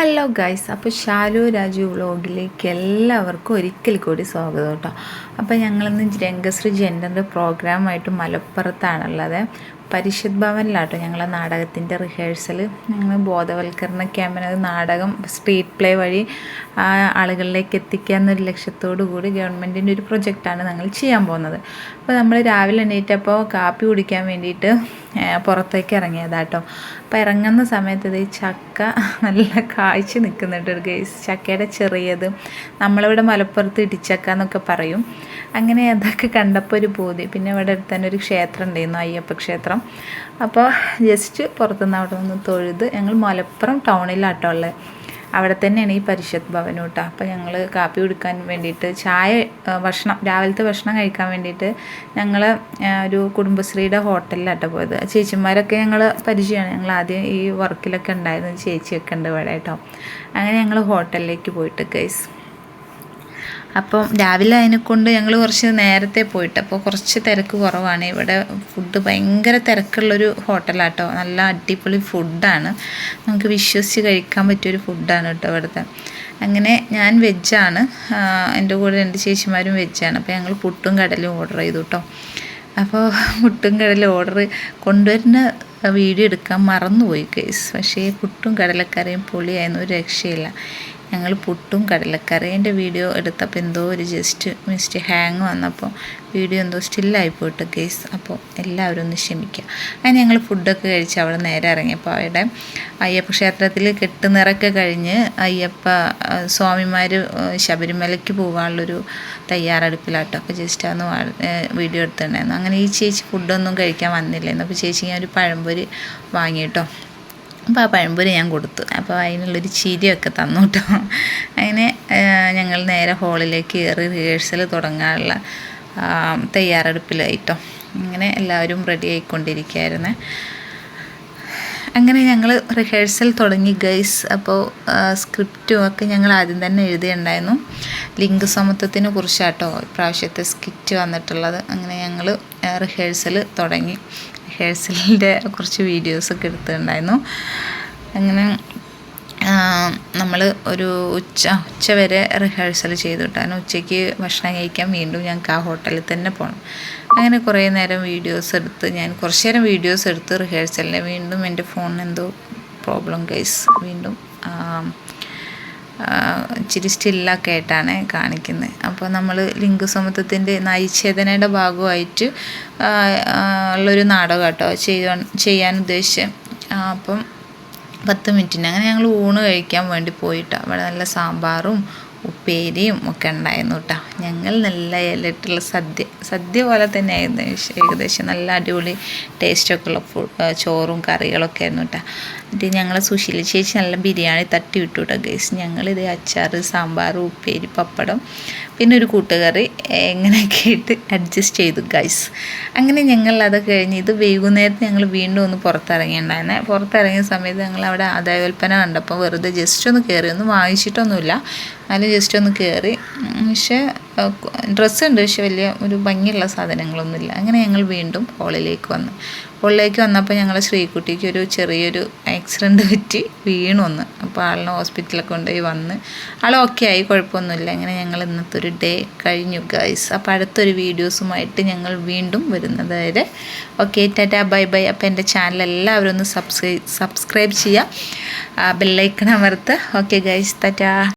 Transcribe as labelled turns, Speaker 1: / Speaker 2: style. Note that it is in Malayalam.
Speaker 1: ഹലോ ഗൈസ് അപ്പോൾ ഷാലു രാജു വ്ളോഗിലേക്ക് എല്ലാവർക്കും ഒരിക്കൽ കൂടി സ്വാഗതം കേട്ടോ. അപ്പോൾ ഞങ്ങളിന്ന് രംഗശ്രീ ജെൻഡറിന്റെ പ്രോഗ്രാമായിട്ട് മലപ്പുറത്താണുള്ളത്. പരിഷത് ഭവനിലാട്ടോ ഞങ്ങളെ നാടകത്തിന്റെ റിഹേഴ്സൽ ഞങ്ങൾ ബോധവൽക്കരണ ക്യാമ്പിന് നാടകം സ്ട്രീറ്റ് പ്ലേ വഴി ആളുകളിലേക്ക് എത്തിക്കുക എന്നൊരു ലക്ഷ്യത്തോടു കൂടി ഗവൺമെന്റിന്റെ ഒരു പ്രൊജക്റ്റാണ് ഞങ്ങൾ ചെയ്യാൻ പോകുന്നത്. അപ്പോൾ നമ്മൾ രാവിലെ എണീറ്റപ്പോൾ കാപ്പി കുടിക്കാൻ വേണ്ടിയിട്ട് പുറത്തേക്ക് ഇറങ്ങിയതാട്ടോ. അപ്പോൾ ഇറങ്ങുന്ന സമയത്ത് ഇത് ചക്ക നല്ല കാഴ്ച നിൽക്കുന്നുണ്ട് ഒരു ഗൈസ് ചക്കയുടെ ചെറിയത്. നമ്മളിവിടെ മലപ്പുറത്ത് ഇടിച്ചക്ക എന്നൊക്കെ പറയും. അങ്ങനെ അതൊക്കെ കണ്ടപ്പോൾ ഒരു ബോധി. പിന്നെ ഇവിടെ അടുത്ത് തന്നെ ഒരു ക്ഷേത്രം ഉണ്ടായിരുന്നു അയ്യപ്പ ക്ഷേത്രം. അപ്പോൾ ജസ്റ്റ് പുറത്തുനിന്ന് അവിടെ നിന്ന് തൊഴുത് ഞങ്ങൾ മലപ്പുറം ടൗണിലാട്ടോ ഉള്ളത് അവിടെ തന്നെയാണ് ഈ പരിഷത്ത് ഭവൻ കേട്ടോ. അപ്പോൾ ഞങ്ങൾ കാപ്പി കുടിക്കാൻ വേണ്ടിയിട്ട് ചായ ഭക്ഷണം രാവിലത്തെ ഭക്ഷണം കഴിക്കാൻ വേണ്ടിയിട്ട് ഞങ്ങൾ ഒരു കുടുംബശ്രീയുടെ ഹോട്ടലിലാട്ടോ പോയത്. ചേച്ചിമാരൊക്കെ ഞങ്ങൾ പരിചയമാണ്. ഞങ്ങൾ ആദ്യം ഈ വർക്കിലൊക്കെ ഉണ്ടായിരുന്നു ചേച്ചിയൊക്കെ ഉണ്ട് ഇവിടെ കേട്ടോ. അങ്ങനെ ഞങ്ങൾ ഹോട്ടലിലേക്ക് പോയിട്ട് ഗൈസ് അപ്പം രാവിലെ അതിനെക്കൊണ്ട് ഞങ്ങൾ കുറച്ച് നേരത്തെ പോയിട്ട് അപ്പോൾ കുറച്ച് തിരക്ക് കുറവാണ്. ഇവിടെ ഫുഡ് ഭയങ്കര തിരക്കുള്ളൊരു ഹോട്ടലാട്ടോ. നല്ല അടിപൊളി ഫുഡാണ് നമുക്ക് വിശ്വസിച്ച് കഴിക്കാൻ പറ്റിയൊരു ഫുഡാണ് കേട്ടോ ഇവിടുത്തെ. അങ്ങനെ ഞാൻ വെജാണ് എന്റെ കൂടെ രണ്ട് ചേച്ചിമാരും വെജാണ് അപ്പോൾ ഞങ്ങൾ പുട്ടും കടലും ഓർഡർ ചെയ്തു കേട്ടോ അപ്പോൾ പുട്ടും കടലും ഓർഡർ കൊണ്ടുവരുന്ന വീഡിയോ എടുക്കാൻ മറന്നുപോയി കേസ് പക്ഷേ പുട്ടും കടലക്കറിയും പൊളിയായിരുന്നു ഒരു രക്ഷയില്ല. ഞങ്ങൾ പുട്ടും കടലക്കറീന്റെ വീഡിയോ എടുത്തപ്പോൾ എന്തോ ഒരു ജസ്റ്റ് മിസ്റ്റ് ഹാങ് വന്നപ്പോൾ വീഡിയോ എന്തോ സ്റ്റില്ലായി പോയിട്ട് കേസ് അപ്പോൾ എല്ലാവരും ഒന്ന് ക്ഷമിക്കുക അങ്ങനെ ഞങ്ങൾ ഫുഡൊക്കെ കഴിച്ച് അവിടെ നേരെ ഇറങ്ങിയപ്പോൾ അവിടെ അയ്യപ്പ ക്ഷേത്രത്തിൽ കെട്ടുനിറക്കെ കഴിഞ്ഞ് അയ്യപ്പ സ്വാമിമാർ ശബരിമലയ്ക്ക് പോകാനുള്ളൊരു തയ്യാറെടുപ്പിലാട്ടോ. അപ്പോൾ ജസ്റ്റ് അന്ന് വീഡിയോ എടുത്തിട്ടുണ്ടായിരുന്നു. അങ്ങനെ ഈ ചേച്ചി ഫുഡൊന്നും കഴിക്കാൻ വന്നില്ലായിരുന്നു അപ്പോൾ ചേച്ചി ഞാൻ ഒരു പഴംപൊരി വാങ്ങിയിട്ടോ അപ്പോൾ ആ പഴംപൊരി ഞാൻ കൊടുത്തു. അപ്പോൾ അതിനുള്ളൊരു ചിരിയൊക്കെ തന്നു കേട്ടോ അങ്ങനെ ഞങ്ങൾ നേരെ ഹോളിലേക്ക് കയറി റിഹേഴ്സൽ തുടങ്ങാനുള്ള തയ്യാറെടുപ്പിലായിട്ടോ. അങ്ങനെ എല്ലാവരും റെഡി ആയിക്കൊണ്ടിരിക്കുകയായിരുന്നേ. അങ്ങനെ ഞങ്ങൾ റിഹേഴ്സൽ തുടങ്ങി ഗൈസ് അപ്പോൾ സ്ക്രിപ്റ്റും ഒക്കെ ഞങ്ങൾ ആദ്യം തന്നെ എഴുതിയുണ്ടായിരുന്നു ലിംഗ സമത്വത്തിനെ കുറിച്ചാട്ടോ ഇപ്രാവശ്യത്തെ സ്കിറ്റ് വന്നിട്ടുള്ളത്. അങ്ങനെ ഞങ്ങൾ റിഹേഴ്സൽ തുടങ്ങി. റിഹേഴ്സലിന്റെ കുറച്ച് വീഡിയോസൊക്കെ എടുത്തിട്ടുണ്ടായിരുന്നു. അങ്ങനെ നമ്മൾ ഒരു ഉച്ച ഉച്ച വരെ റിഹേഴ്സൽ ചെയ്തു കിട്ടാൻ ഉച്ചയ്ക്ക് ഭക്ഷണം കഴിക്കാൻ വീണ്ടും ഞങ്ങൾക്ക് ആ ഹോട്ടലിൽ തന്നെ പോകണം അങ്ങനെ കുറേ നേരം വീഡിയോസ് എടുത്ത് ഞാൻ കുറച്ച് നേരം വീഡിയോസ് എടുത്ത് റിഹേഴ്സലിന് വീണ്ടും എന്റെ ഫോണിന് എന്തോ പ്രോബ്ലം കേസ് വീണ്ടും ഇച്ചിരി സ്റ്റില്ലൊക്കെ ആയിട്ടാണ് കാണിക്കുന്നത്. അപ്പോൾ നമ്മൾ ലിംഗസമത്വത്തിന്റെ നൈച്ഛേദനയുടെ ഭാഗമായിട്ട് ഉള്ളൊരു നാടകം കേട്ടോ ചെയ്യാൻ ചെയ്യാൻ ഉദ്ദേശിച്ച്. അപ്പം പത്ത് മിനിറ്റിന്. അങ്ങനെ ഞങ്ങൾ ഊണ് കഴിക്കാൻ വേണ്ടി പോയിട്ടോ. അവിടെ നല്ല സാമ്പാറും ഉപ്പേരിയും ഒക്കെ ഉണ്ടായിരുന്നു കേട്ടോ ഞങ്ങൾ നല്ല ഇലയിട്ടുള്ള സദ്യ സദ്യ പോലെ തന്നെ ആയിരുന്നു ഏകദേശം നല്ല അടിപൊളി ടേസ്റ്റൊക്കെ ഉള്ള ചോറും കറികളൊക്കെ ആയിരുന്നു കേട്ടോ എന്നിട്ട് ഞങ്ങൾ സുശീല ചേച്ചി നല്ല ബിരിയാണി തട്ടി വിട്ടു കേട്ടോ ഗൈസ് ഞങ്ങളിത് അച്ചാർ സാമ്പാർ ഉപ്പേരി പപ്പടം പിന്നെ ഒരു കൂട്ടുകറി എങ്ങനെയൊക്കെ ഇട്ട് അഡ്ജസ്റ്റ് ചെയ്തു ഗൈസ് അങ്ങനെ ഞങ്ങൾ അത് കഴിഞ്ഞ് ഇത് വൈകുന്നേരത്ത് ഞങ്ങൾ വീണ്ടും ഒന്ന് പുറത്തിറങ്ങിയിട്ടുണ്ടായിരുന്നെ. പുറത്തിറങ്ങിയ സമയത്ത് ഞങ്ങൾ അവിടെ ആദായ വിൽപ്പന കണ്ടപ്പോൾ വെറുതെ ജസ്റ്റ് ഒന്ന് കയറി ഒന്നും വാങ്ങിച്ചിട്ടൊന്നുമില്ല. അതിൽ ജസ്റ്റ് ഒന്ന് കയറി പക്ഷേ ഡ്രസ്സ് ഉണ്ട് പക്ഷെ വലിയ ഒരു ഭംഗിയുള്ള സാധനങ്ങളൊന്നുമില്ല. അങ്ങനെ ഞങ്ങൾ വീണ്ടും ഹോളിലേക്ക് വന്നു. ഹോളിലേക്ക് വന്നപ്പോൾ ഞങ്ങൾ ശ്രീകുട്ടിക്ക് ഒരു ചെറിയൊരു ആക്സിഡന്റ് പറ്റി വീണു അപ്പോൾ ആളിനെ ഹോസ്പിറ്റലൊക്കെ കൊണ്ടുപോയി വന്ന് ആൾ ഓക്കെ ആയി കുഴപ്പമൊന്നുമില്ല. അങ്ങനെ ഞങ്ങൾ ഇന്നത്തെ ഒരു ഡേ കഴിഞ്ഞു ഗൈസ് അപ്പോൾ അടുത്തൊരു വീഡിയോസുമായിട്ട് ഞങ്ങൾ വീണ്ടും വരുന്നത് വരെ. ഓക്കെ ടാറ്റാ ബൈ ബൈ അപ്പോൾ എന്റെ ചാനൽ എല്ലാവരും ഒന്ന് സബ്സ്ക്രൈബ് സബ്സ്ക്രൈബ് ചെയ്യുക. ബെല്ലൈക്കൺ അമർത്ത് ഓക്കെ ഗൈസ് ടാറ്റാ